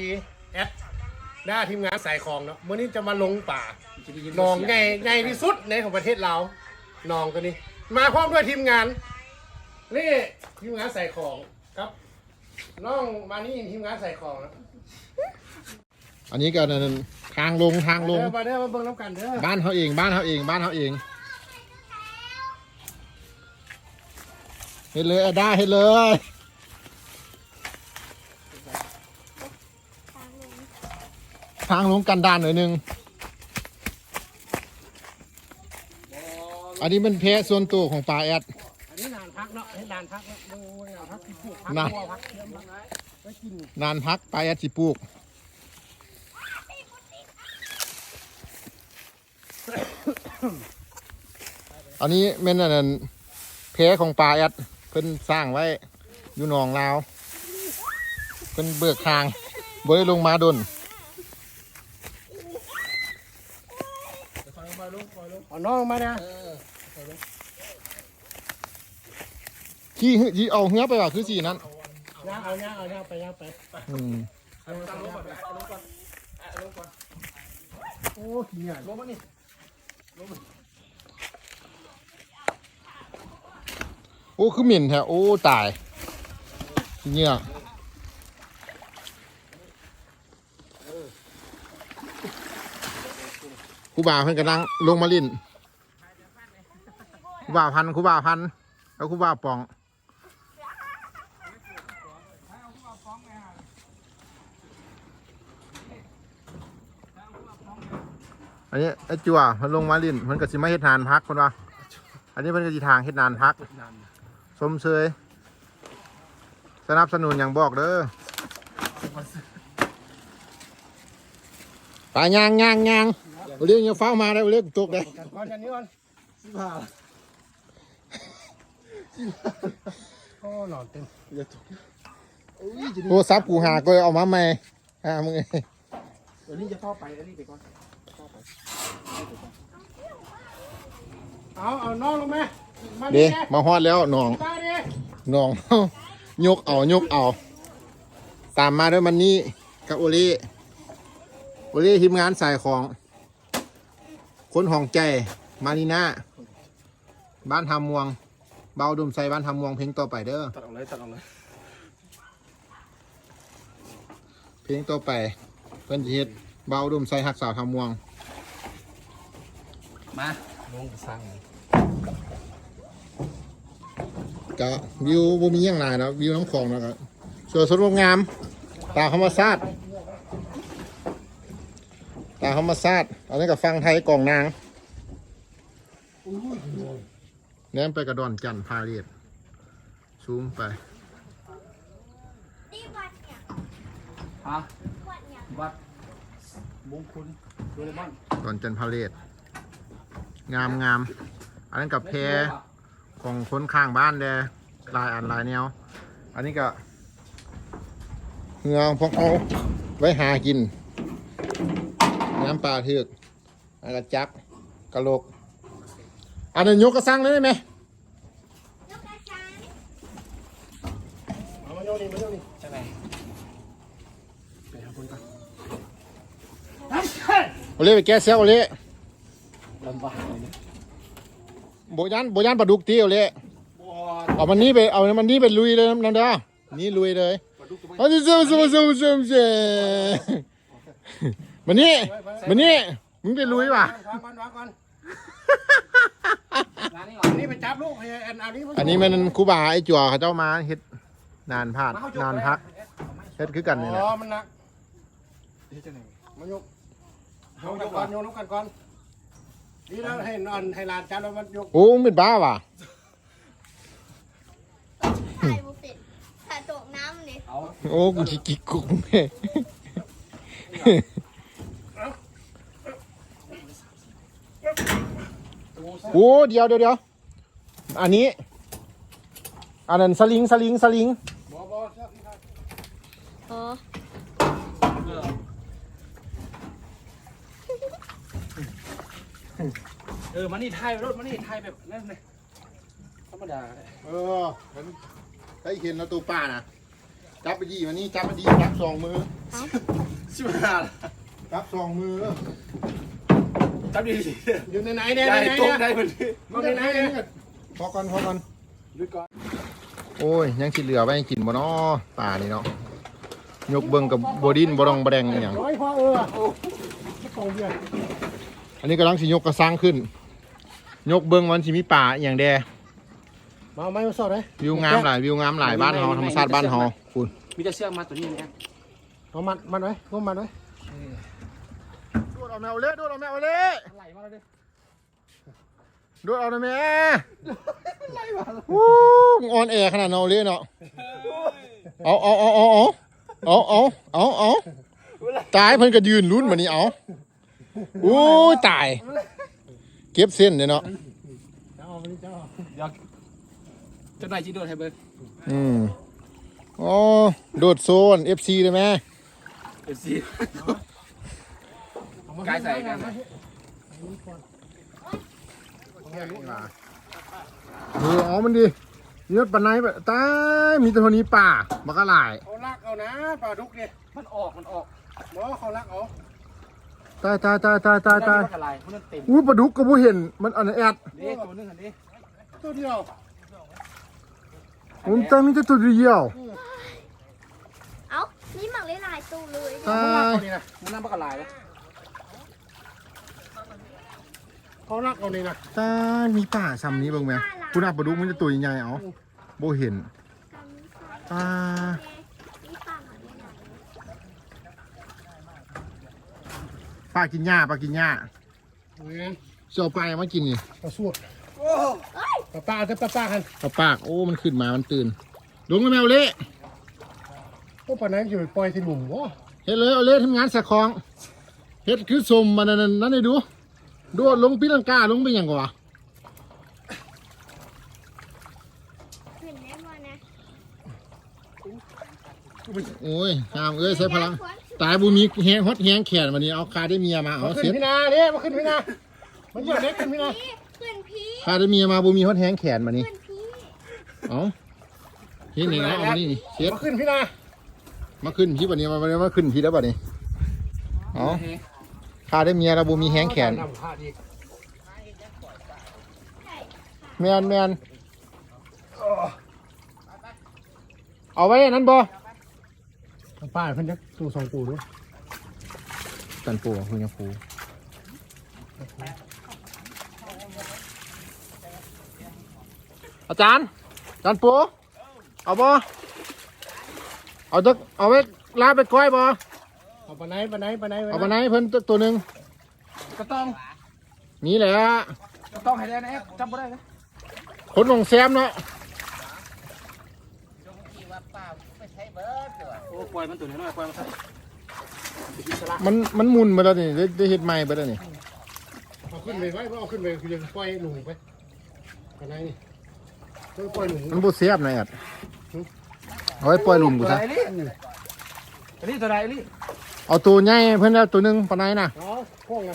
ดีแอดหน้าทีมงานสายของเนาะมื่อนี้จะมาลงป่าหนองไงไงที่สุดในของประเทศเราหนองตัวนี้ มาพร้อมด้วยทีมงานนี่ทีมงานใส่ของครับน้องมานี่ทีมงานใส่ของนะอันนี้ก็นั่นทางลงทางลงเด้อมาเด้อมาเบิ่งน้ำกันเด้อบ้านเขาเองบ้านเขาเองบ้านเขาเองเฮ็ดเลยอะได้เฮ็ดเลย ทางลงกันดานหน่อยหนึง อันนี้มันแพ้ส่วนตัวของปลาแอด อันนี้นานพักเนาะให้นานพักเนาะดูนานพักที่ปลูกพักบัวพักเทียมพักไว้กินนานพักปลาแอดสิปลูก อันนี้แม่นอันนั้นแพ้ของปลาแอด เพิ่นสร้างไว้อยู่หนองลาว เพิ่นเบิกทางบ่ได้ลงมาดน เอาน้องมาเนี่ยที่หืที่เอาเหือไปว่าคือสีนั้นย่างเอาย่างเอาย่างไปย่างไปอืมตั้งลงก่อนลงก่อนลงก่อนโอ้ขี้เนี่ยลงมานี่โอ้คือหมิ่นแท้โอ้ตายเนี่ย ครูบาเพิ่นกำลังลงมาลินครูบาพันครูบาพันแล้วครูบาปองอันนี้ไอ้จั่วมันลงมาลินมันก็สิมาเฮ็ดนานพักคนว่าอันนี้มันก็สิทางเฮ็ดนานพักสมเชยสนับสนุนอย่างบอกเด้อไปยางย่างย่าง เอาเรียกยังเฝ้ามาได้เอาเรียกตกได้กันก่อนกันนี้ก่อนสิบห้าโอ้หนอนเต็มโทรศัพท์กูหาก็เอามาใหม่หามึงไงเดี๋ยวนี้จะเข้าไปอันนี้ไปก่อนเอาเอาน้องลงมามาเด้นี่ไงมาฮอดแล้วหนองมาดิหนองยกเอายกเอาตามมาด้วยมันนี่กับโอเล่โอเล่ทีมงานสายของ คนห้องใจ มานีน่าบ้านทำมวง เบาดุมใส่บ้านทำมวงเพลงต่อไปเด้อ ตัดออกเลยตัดออกเลยเพลงต่อไปเพิ่นสิเฮ็ดเบาดุมใส่หักสาวทำมวง มาลงสร้างก็วิวบ่มีหยังหลายเนาะวิวน้ำคลองเนาะก็สวยสดงดงาม ตาธรรมชาติตาธรรมชาติ อันนี้ก็ฟังไทยกล่องนางแนมไปกระดอนจันทร์พาเรียดซูมไปฮะวัดมงคุณโดเรมอนดอนจันทร์พาเรียดงามงามอันนั้นกับแพของคนข้างบ้านแดลายอันลายแนว อันนี้ก็เงือพวกเอาไว้หากิน น้ำปลาเถือก อันกระจักกระโหลก อันนั้นยกกระสังเลยได้ไหมเอามาโยนนี่มาโยนนี่ใช่ไหมไปหาคนก่อนโอเล่ไปแก้เสียโอเล่ลำบากเลยเนี่ยโบยันโบยันปลาดุกตีโอเล่บอลเอามันนี้ไปเอามันนี้ไปลุยเลยน้ำเด้อนี่ลุยเลยปลาดุกตัวไม่เอาซิซูซูซูซูซูมันนี่มันนี่ มึงไปลุยว่ะ วางก่อนวางก่อนงานนี้อันนี้ไปจับลูกให้อันอันนี้อันนี้มันครูบาไอ้จั่วเขาเจ้ามาเฮ็ดนานผ่านนานพักเฮ็ดคือกันนี่แหละอ๋อมันหนักเฮ้ยเจ้าไหนมายกยกก่อนยกน้ำกันก่อนนี่แล้วให้นอนให้หลานจับแล้วมันยกโอ้มึงเป็นบ้าว่ะถ่ายบุฟเฟ่ต์ถ่ายตกน้ำเลยเอาโอ้กูจิกิกกุกแม่ โอ้เดี๋ยวเดี๋ยวเดี๋ยวอันนี้ อันนั้นสลิงสลิงสลิงบ่บ่เชือกนี่ครับอ๋อเออมานี่ไทยรถมานี่ไทยแบบนั่นเลยธรรมดาเออมันได้เห็นแล้วตัวป้านะจับไปดีมานี่จับมาดีจับสองมือชิบหายจับสองมือ จับดีอยู่ในไหนเนี่ยได้ในไหนตรงเนี่ยได้พอดีอยู่ในไหนเนี่ยพอก่อนพอก่อนหยุดก่อนโอ้ยยังสิเหลือไว้ให้กินบ่เนาะป่านี่เนาะยกเบิ่งกับบ่ดินบ่ดองบ่แดงอหย่างร้อยพ่อเออโอ้สองเดือนอันนี้กำลังสิยกกระซังขึ้น ยกเบิ่งวันสิมีป่าอหย่างแดมาไม่มาสอดเลยวิวงามหลายวิวงามหลายบ้านเฮาธรรมชาติบ้านเฮาคุณมีแต่เชือกมาตัวนี้นะเอามันมันไว้ร่วมมันไว้โดด เอาแมวเละโดดเอาแมวเละไหลมาเลยโดดเอาหน่อยแม่วู้มึงออนแอร์ขนาดเนาเละเนาะเอาเอาเอาเอาเอาเอาเอาเอาเอาตายเพิ่นก็ยืนลุ้นบัดนี้เอาโอ้ยตาย เก็บเส้นเลยเนาะจะเอาไปนี่จะเอาเดี๋ยวเจ้านายจีโดนให้เบิร์อืมอ๋อโดดโซน FC เลยไหมเอฟซี เอามาใกล้ใส่กันนะเอออ๋อมันดีเยอะปันไหนแบบตายมีแต่คนนี้ป่าบักกะหลายเขาลักเอานะปลาดุกเนี่ยมันออกมันออกหมอเขาลักเอาตายตายตายตายตายตายอะไรมันเต็มอุ้ยปลาดุกก็บ่เห็นมันอันนั้นแอดเด็กตัวนึงอันนี้ตัวเดียวผมตายมีแต่ตัวเดียวเอ้านี่หมักหลายๆตู้เลยตาเขาลักยเอานี่นะมันน้ำปลากระไร เลยเขาลักเอานี่นะตายมีป่าซ้ำนี้เบ้างไหมคุณอาปลาดุกมันจะตัวใหญ่ๆเอาบ่เห็นตายนี่ปลาหมักหลายปลากินหญ้าปลากินหญ้าเงี้ยจะเอาปลายังมากินนี่ปลาสวดปลาป้าจะปลาป้ากันปลาปากโอ้มันขึ้นมามันตื่นลงมาแมวเละพวกปลาไหนอยู่ปล่อยที่หลุมวะเฮ็ดเลยเอาเละทำงานใส่ของเฮ็ดคือสมมันนั่นนั่นให้ดู โดดลงปีลังกาลงไปหยังกว่าๆขึ้นได้บ่นะโอ้ยห้ามเอ้ยใช้พลัง ตายบุมีแฮงฮอตแฮงแขนวันนี้เอาคาได้เมียมาเอามาเสร็ขึ้นจพี่นาเนี่ยมาขึ้นพี่นามันอยู่เล็กขึ้นพี่นาพี่ขึ้นพี่คาได้เมียมาบุมีฮอตแฮงแขนมานี่ขึ้นพี่เอาเฮ็ดนี่นะเอามานี่นี่เสร็จมาขึ้นพี่นามาขึ้นพี่บัดนี้มามาขึ้นพี่แล้วบัดนี้เอา คาได้เมียแล้วบุมีแฮงแขนนำขาดอีกแมนแมนเอาไว้อันนั้นบ่ป้าเพิ่นจะตู้สองตู้ด้วยกันปูคุณยังปูอาจารย์อาจารย์ปูเอาบ่เอาจักเอาไว้ลาบไปก้อยบ่ เอาปลาไหนปลาไหนปลาไหนเอามาไหนเพิ่นตัวหนึ่งก็ต้องนี่แหละก็ต้องให้ได้นะจับไม่ได้นะคนของแซมเนาะโอ้ปล่อยมันตัวนี้หน่อยปล่อยมันมันมันหมุนมาแล้วนี่ได้ได้เฮ็ดใหม่ไปแล้วนี่เอาขึ้นไปไว้เอาขึ้นไปคือยังปล่อยหนูไปปลาไหนนี่ต้องปล่อยหนูมันบ่แซบนะแอดเอาไว้ปล่อยหลุมกูตัวซะไหนลี่อันนี้ตัวไหนลี่ เอาตัวใหญ่เพิ่นแล้วตัวหนึงปานไหนน่ะอ๋อพ่วงไง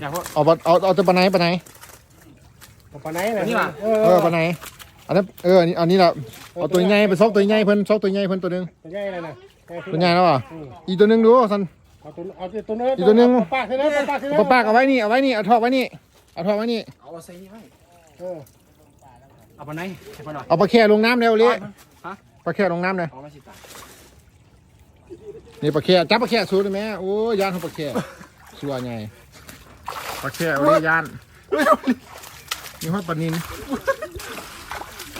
อย่าพวก เอาบ่เอาเอาตัวปานไหนปานไหนเอาปลาไหนนะอันนี้ว่ะ เอเอออปานไหนอันนั้นเอออันนี้อันนี้ล่ะเอาตัวใหญ่ไปซอกตัวใหญ่เพิ่นซอกตัวใหญ่เพิ่นตัวหนึงตัวใหญ่เลยนะตัวใหญ่แล้วอะอีกตัวหนึงดูซั่นเอาตัวเอาตัวนึงอีกตัวหนึ่งปลาขึ้นนะปลาขึ้นนะปะปากเอาไว้นี่เอาไว้นี่เอาทอกไว้นี่เอาทอกไว้นี่เอาใส่นี่ไว้เออเอาไปไหนให้ไปหน่อยเอาปลาแค่ลงน้ำเร็วเลยฮะปลาแค่ลงน้ำเลยเอามาสิตา นี่ปลาแค่จับปลาแค่สู้ได้ไหมโอ้ยยานของปลาแค่สัวไงปลาแค่เอาเลยยานนี่ฮอตปลานิน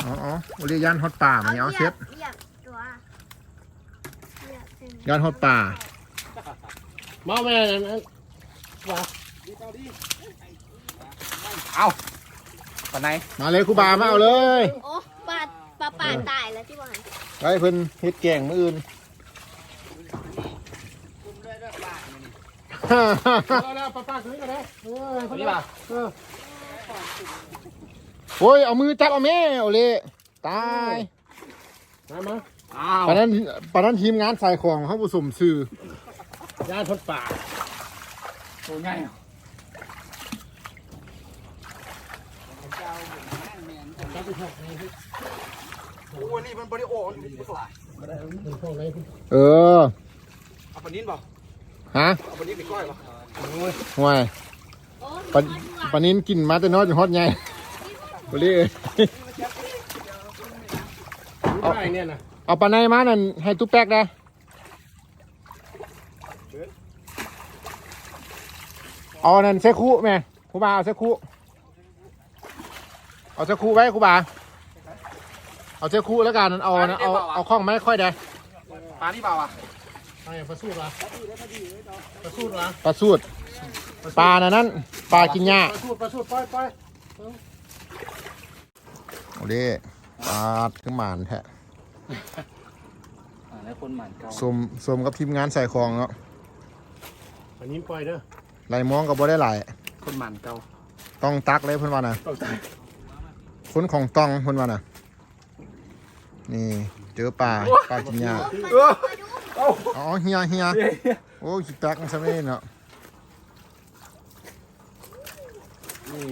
อ๋ออ๋อเอาเลยยานฮอตป่ามันเอาเซ็ตเหยียบตัวเหยียบเป็นยานฮอตป่ามาแม่นั่นว่าเอาไปไหนมาเลยครูบามาเอาเลยโอ้ปลาปลาป่าตายแล้วที่บ้านไว้เพิ่นเฮ็ดแกงมื้ออื่น เอาละปลาปลาขึ้นกันนะเออตัวนี้ป่ะเออโอ้ยเอามือจับเอาแม่เอาเลยตายมามาอ้าวปานนั้นปานนั้นทีมงานใส่ของเขาผสมซื้อย่านทดป่าตัวง่ายจับไปทอดโอ้ยนี่มันบริโอมันบุกหลายเป็นพวกไหนเออเอาปลานิ้นเปล่า ฮะปลานิ้นไปก้อยเปล่าห่วยปลาปลานินกินมาแต่น้อยจนฮอดใหญ่บุรีเอ้ยรู้ได้เนี่ยนะเอาปลาในมานั่นให้ตุ๊กแป๊กได้เอานั่นเซคุแม่ครูบาเอาเซคุเอาเซคุไว้ครูบาเอาเซคุแล้วกันเอานะเอาเอาข้องไม้ค่อยได้ปลานี่เปล่าอะ ไอ้ปลาสูดวะปลาสูดวะปลาสูดปลาน่ะนั้นปลากินหญ้าปลาสูดปลาสูดปล่อยปล่อยโอ้เด้ปลาขึ้นหมานแท้อ่าแล้วคนหมันเก่าสมสมกับทีมงานใส่คลองเนาะอันนี้ปล่อยเด้อไหลมองก็บ่ได้ไหลายคนหมันเก่าต้องตักเลยเพิ่นว่าน่ะต้องตายคนของต้องเพิ่นว่าน่ะนี่เจอปลาปลากินหญ้าเอออ๋อเฮียเฮียโอ้ยคิดตักมันซะไม่เนาะนี่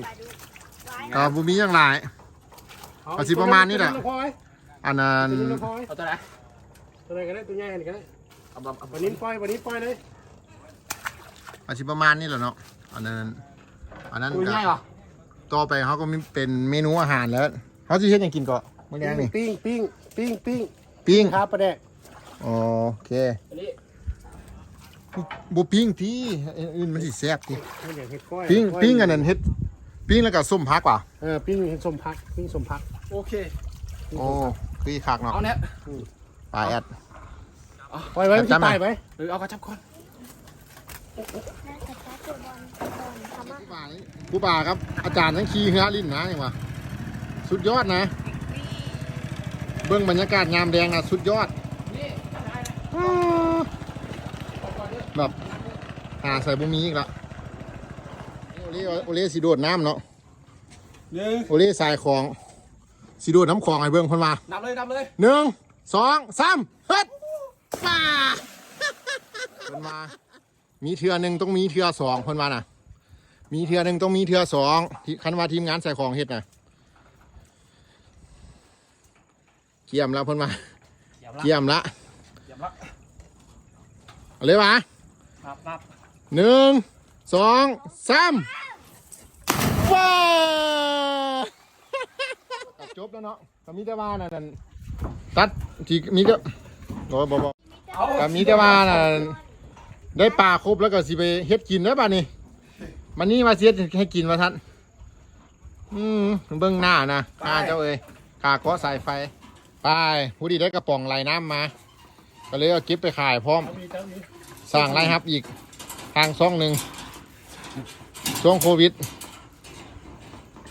ก็บ่มีหยังหลายเอาสิประมาณนี้แหละตัวพลอยอันนั้นตัวพลอยเอาตัวไหนตัวไหนก็ได้ตัวใหญ่นี่ก็ได้เอาแบบเอาวันนี้ปล่อยวันนี้ปล่อยเลยอาชีพประมาณนี้แหละเนาะอันนั้นอันนั้นตัวก็ง่ายเหรอต่อไปเขาก็มีเป็นเมนูอาหารแล้วเขาสิเฮ็ดหยังกินก็มื้อแรงนี่ปิ้งปิ้งปิ้งปิ้งปิ้งครับประเดก อ๋อโอเคอันนี้บ่ปิ้งที่อื่นมันสิแซ่บติไม่อยากเห็ดก้อยปิ้งก้ยปิ้งอันนั้นเฮ็ดปิ้งแล้วก็ส้มผักว่ะเออปิ้งเห็ดสมพักปิ้งสมพักโอเค โอ้คืออีคักเนาะเอาเนี่ยปลาแอด ปล่อยไว้ที่จำไหมใต้ไว้เออเอากระชับก่อนน่าจะแค่ตัวบอลบอลทำมาผู้ป่าครับ อาจารย์ทั้งขี้เหือลิ้นนะนี่ว่าสุดยอดนะ เบื้องบรรยากาศงามแดงนะสุดยอดแบบ หาใส่บุมีอีกและโอเล่โอเล่สีโดดน้ำเนาะหนึ่งโอเล่สายของสีโดดน้ำของไอ้เบื้องคนมานับเลยนับเลยหนึ่งสองสามเฮ็ดป่าคนมา มีเทือหนึ่งต้องมีเทือสองคนมาน่ะ มีเทือหนึ่งต้องมีเทือสองที่คันว่าทีมงานใส่ของเฮ็ดน่ะเกี่ยมแล้วเพิ่นมาอย่าละเกี่ยมละอย่าละเอาเลยวะนับนับ หนึ่งสองสามว้าจบแล้วเนาะก็มีแต่ว่านั่นนั่นตัดที่มีแต่โอ้ยบ่บ่เอาก็มีแต่ว่านั่นได้ปลาครบแล้วก็สิไปเฮ็ดกินแล้วป่ะนี่มันนี่มาเสียให้กินมาทันอืมเบิ่งหน้านะหน้าเจ้าเอ้ยกาเกาะสายไฟ ไปผู้ดีได้กระป๋องไหลน้ำมา ก็เลยเอาเก็บไปขายพร้อมมีเจ้ามีสร้างรายรับอีก ทางช่องหนึ่งช่วงโควิด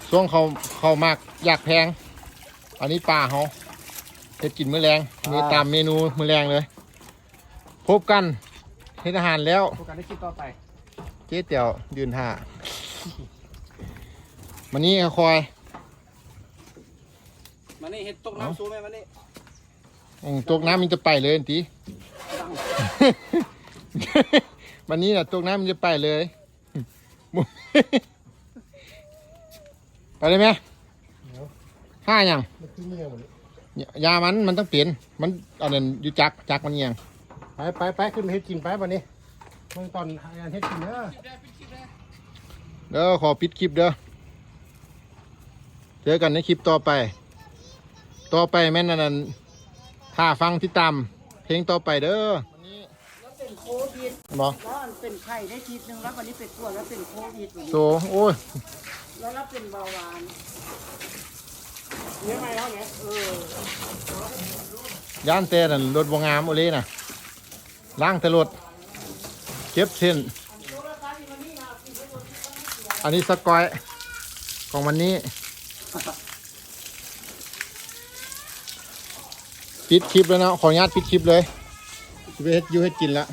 ช่วงเขาเขามากอยากแพง อันนี้ปลาเขาเฮ็ดกินมื้อแรงมีตามเมนูมื้อแรงเลย พบกันเฮ็ดอาหารแล้วโฟกัสได้คลิปต่อไป เจ๊เตี๋ยวยืนท่ามันนี้คอยมานี่เห็ดตกน้ำซูไหมมานี่อืมตกน้ำมันจะไปเลยอันตี วันนี้นะตกน้ำมันจะไปเลย ไปเลยไหมห้าอย่างมันคือเมียหมดเลยยามันมันต้องเปลี่ยน มันอันนั้นอยู่จักจักมันเอียงไปไปไปขึ้นไปเฮ็ดกินไปวันนี้เมื่อตอนงานเฮ็ดกินเด้อเด้อขอปิดคลิปเด้อเจอกันในคลิปต่อไป ต่อไปแม่นอันนั้นถ้าฟังที่ตามเพลงต่อไปเด้อแล้วเป็น โควิดบอกแล้วมันเป็นไข้ได้ทีนึงแล้ววันนี้เป็นตัวจแล้วเป็นโควิดโซโอ้ยแล้วรับเป็นเบาหวานเนี่ยไม่เอาไงเออย่านแต่นั่นรถบงงามโอเล่น่ะล้างแต่รถเก็บเส้น อันนี้สกอยของวันนี้ ปิดคลิปแล้วเนาะขออนุญาตปิดคลิปเลยสิไปเฮ็ดอยูเฮ็ดกินละ